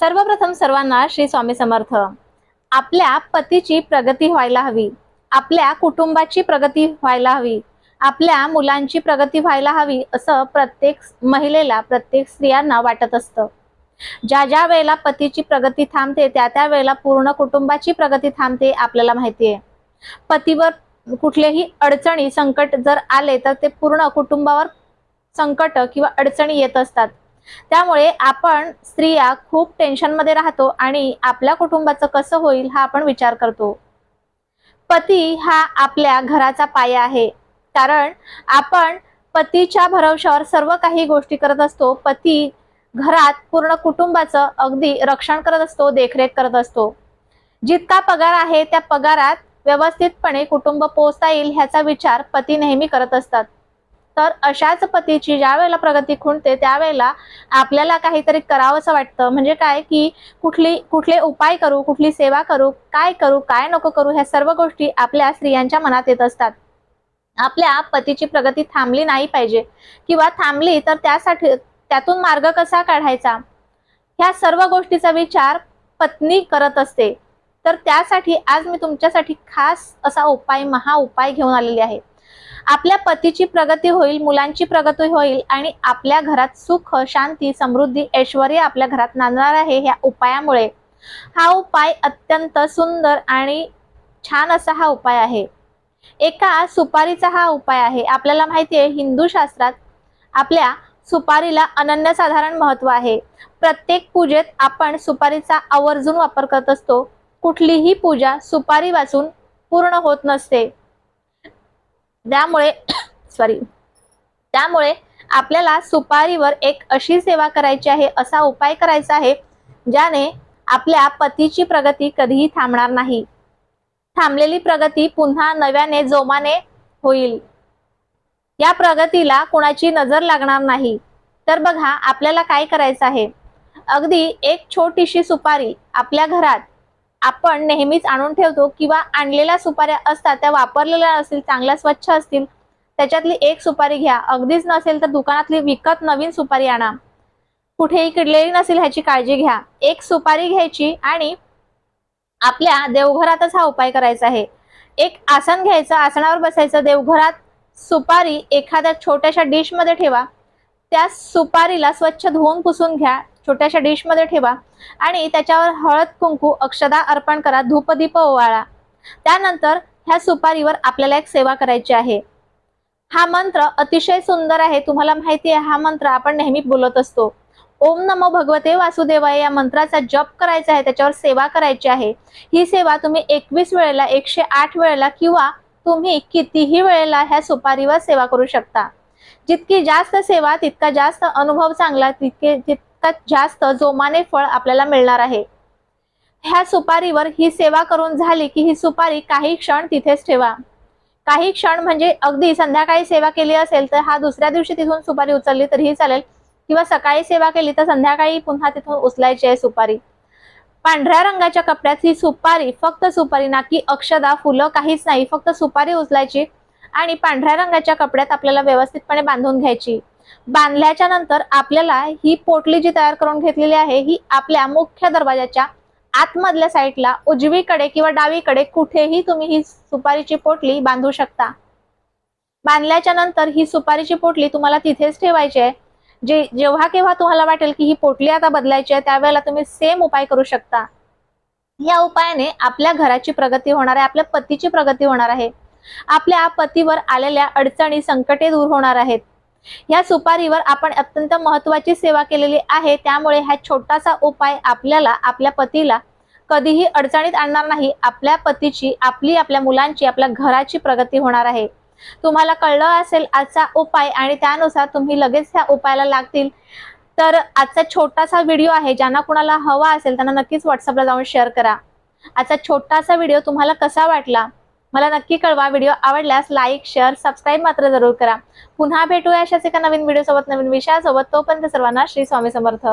सर्वप्रथम सर्वांना श्री स्वामी समर्थ. आपल्या पतीची प्रगती व्हायला हवी. आपल्या कुटुंबाची प्रगती व्हायला हवी. आपल्या मुलांची प्रगती व्हायला हवी असं प्रत्येक महिलेला प्रत्येक स्त्रियांना वाटत असतं. ज्या ज्या वेळेला पतीची प्रगती थांबते त्या त्या वेळेला पूर्ण कुटुंबाची प्रगती थांबते आपल्याला माहिती आहे. पतीवर कुठलेही अडचणी संकट जर आले तर ते पूर्ण कुटुंबावर संकट किंवा अडचणी येत असतात. त्यामुळे आपण स्त्रिया खूप टेन्शनमध्ये राहतो आणि आपल्या कुटुंबाचं कसं होईल हा आपण विचार करतो. पती हा आपल्या घराचा पाया आहे. कारण आपण पतीच्या भरवशावर सर्व काही गोष्टी करत असतो. पती घरात पूर्ण कुटुंबाचं अगदी रक्षण करत असतो देखरेख करत असतो. जितका पगार आहे त्या पगारात व्यवस्थितपणे कुटुंब पोचता येईल ह्याचा विचार पती नेहमी करत असतात. तर अशाच पतीची ज्या वेळेला प्रगती खुंटते त्यावेळेला आपल्याला काहीतरी करावंसं वाटतं. म्हणजे काय की कुठली कुठले उपाय करू कुठली सेवा करू काय करू काय नको करू ह्या सर्व गोष्टी आपल्या स्त्रियांच्या मनात येत असतात. आपल्या पतीची प्रगती थांबली नाही पाहिजे किंवा थांबली तर त्यासाठी त्यातून मार्ग कसा काढायचा? ह्या सर्व गोष्टीचा विचार पत्नी करत असते. तर त्यासाठी आज मी तुमच्यासाठी खास असा उपाय महा उपाय घेऊन आलेली आहे. आपल्या पतीची प्रगती होईल मुलांची प्रगती होईल आणि आपल्या घरात सुख शांती समृद्धी ऐश्वर आपल्या घरात नांदणार आहे ह्या उपायामुळे. हा उपाय अत्यंत सुंदर आणि छान असा हा उपाय आहे. एका सुपारीचा हा उपाय आहे. आपल्याला माहिती आहे हिंदू शास्त्रात आपल्या सुपारीला अनन्यसाधारण महत्त्व आहे. प्रत्येक पूजेत आपण सुपारीचा आवर्जून वापर करत असतो. कुठलीही पूजा सुपारी वाचून पूर्ण होत नसते. त्यामुळे सॉरी त्यामुळे आपल्याला सुपारीवर एक अशी सेवा करायची आहे असा उपाय करायचा आहे ज्याने आपल्या पतीची प्रगती कधीही थांबणार नाही. थांबलेली प्रगती पुन्हा नव्याने जोमाने होईल. या प्रगतीला कोणाची नजर लागणार नाही. तर बघा आपल्याला काय करायचं आहे? अगदी एक छोटीशी सुपारी आपल्या घरात आपण नेहमीच आणून ठेवतो किंवा आणलेल्या सुपाऱ्या असतात त्या वापरलेल्या असतील चांगल्या स्वच्छ असतील त्याच्यातली एक सुपारी घ्या. अगदीच नसेल तर दुकानातली विकत नवीन सुपारी आणा. कुठेही किडलेली नसेल ह्याची काळजी घ्या. एक सुपारी घ्यायची आणि आपल्या देवघरातच हा उपाय करायचा आहे. एक आसन घ्यायचं आसनावर बसायचं देवघरात सुपारी एखाद्या छोट्याशा डिशमध्ये ठेवा. त्या सुपारीला स्वच्छ धुवून पुसून घ्या. छोट्याशा डिशमध्ये ठेवा. आणि त्याच्यावर हळद कुंकू अक्षदा अर्पण करा. धूपदीप ओवाळा. त्यानंतर ह्या सुपारीवर आपल्याला एक सेवा करायची आहे. हा मंत्र अतिशय सुंदर आहे. तुम्हाला माहिती आहे हा मंत्र आपण नेहमी बोलत असतो. ओम नमो भगवते वासुदेवाय. या मंत्राचा जप करायचा आहे त्याच्यावर सेवा करायची आहे. ही सेवा तुम्ही एकवीस वेळेला एकशे आठ वेळेला किंवा तुम्ही कितीही वेळेला ह्या सुपारीवर सेवा करू शकता. जितकी जास्त सेवा तितका जास्त अनुभव चांगला तितके तितका जास्त जोमाने फळ आपल्याला मिळणार आहे. ह्या सुपारीवर ही सेवा करून झाली की ही सुपारी काही क्षण तिथेच ठेवा. काही क्षण म्हणजे अगदी संध्याकाळी सेवा केली असेल तर हा दुसऱ्या दिवशी तिथून सुपारी उचलली तरीही चालेल. किंवा सकाळी सेवा केली तर संध्याकाळी पुन्हा तिथून उचलायची आहे सुपारी. पांढऱ्या रंगाच्या कपड्यात ही सुपारी फक्त सुपारी ना की अक्षदा फुलं काहीच नाही फक्त सुपारी उचलायची. आणि पांढऱ्या रंगाच्या कपड्यात आपल्याला व्यवस्थितपणे बांधून घ्यायची. बांधल्याच्या नंतर आपल्याला ही पोटली जी तयार करून घेतलेली आहे ही आपल्या मुख्य दरवाजाच्या आतमधल्या साईडला उजवीकडे किंवा डावीकडे कुठेही तुम्ही ही सुपारीची पोटली बांधू शकता. बांधल्याच्या नंतर ही सुपारीची पोटली तुम्हाला तिथेच ठेवायची आहे. जे जेव्हा केव्हा तुम्हाला वाटेल की ही पोटली आता बदलायची आहे त्यावेळेला तुम्ही सेम उपाय करू शकता. या उपायाने आपल्या घराची प्रगती होणार आहे आपल्या पतीची प्रगती होणार आहे. आपल्या पतीवर आलेल्या अडचणी संकटे दूर होणार आहेत. या सुपारीवर आपण अत्यंत महत्वाची सेवा केलेली आहे. त्यामुळे हा छोटासा उपाय आपल्याला आपल्या पतीला कधीही अडचणीत आणणार नाही. आपल्या पतीची आपली आपल्या मुलांची आपल्या घराची प्रगती होणार आहे. तुम्हाला कळलं असेल आजचा उपाय आणि त्यानुसार तुम्ही लगेच ह्या उपायाला लागतील. तर आजचा छोटासा व्हिडिओ आहे. ज्यांना कुणाला हवा असेल त्यांना नक्कीच व्हॉट्सअपला जाऊन शेअर करा. आजचा छोटासा व्हिडिओ तुम्हाला कसा वाटला? मला नक्की कळवा. व्हिडिओ आवडल्यास लाईक शेअर सबस्क्राईब मात्र जरूर करा. पुन्हा भेटूया अशाच एका नवीन व्हिडिओ सोबत नवीन विषयासोबत. तोपर्यंत सर्वांना श्री स्वामी समर्थ.